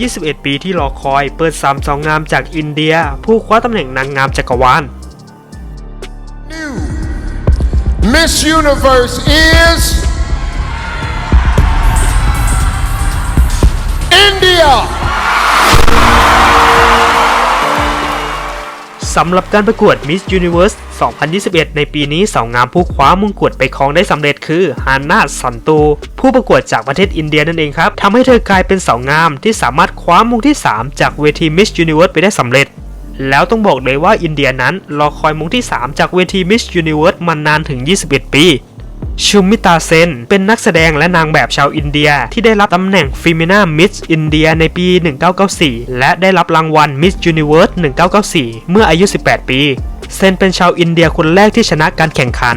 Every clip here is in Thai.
21 ปีที่รอคอย เปิดสามสาวงามจากอินเดีย ผู้คว้าตำแหน่งนางงามจักรวาล Miss Universe is สำหรับการประกวด Miss Universe 2021 ในปีนี้สาวงามผู้คว้ามงกุฎไปครองได้สำเร็จคือฮานาสันตู ผู้ประกวดจากประเทศอินเดียนั่นเองครับทำให้เธอกลายเป็นสาวงามที่สามารถคว้ามงที่ 3 จากเวที Miss Universe ไปได้สำเร็จ แล้วต้องบอกเลยว่าอินเดียนั้นรอคอยมงที่ 3 จากเวที Miss Universe มานานถึง 21 ปี ชูมิตาเซน เป็นนักแสดงและนางแบบชาวอินเดีย ที่ได้รับตำแหน่งฟิมินามิสอินเดียในปี 1994 และได้รับรางวัลมิสยูนิเวิร์ส1994 เมื่ออายุ 18 ปี เซนเป็นชาวอินเดียคนแรกที่ชนะการแข่งขัน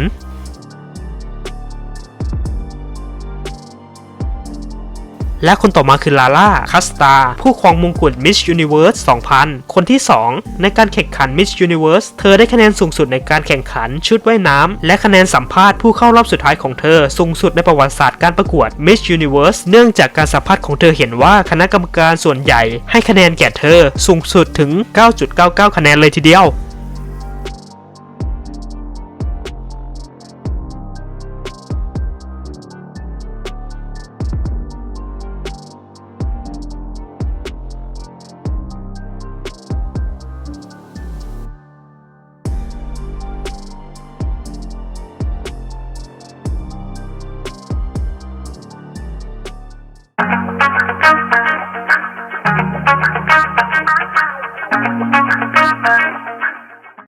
และคนต่อมาคือลาล่าคัสตาผู้ครองมงกุฎ Miss Universe 2000 คนที่ 2 ในการแข่งขัน Miss Universe เธอได้คะแนนสูงสุดในการแข่งขันชุดว่ายน้ำ และคะแนนสัมภาษณ์ผู้เข้ารอบสุดท้ายของเธอ สูงสุดในประวัติศาสตร์การประกวด Miss Universe เนื่องจากการสัมภาษณ์ของเธอเห็นว่าคณะกรรมการส่วนใหญ่ ให้คะแนนแก่เธอสูงสุดถึง 9.99 คะแนนเลยทีเดียว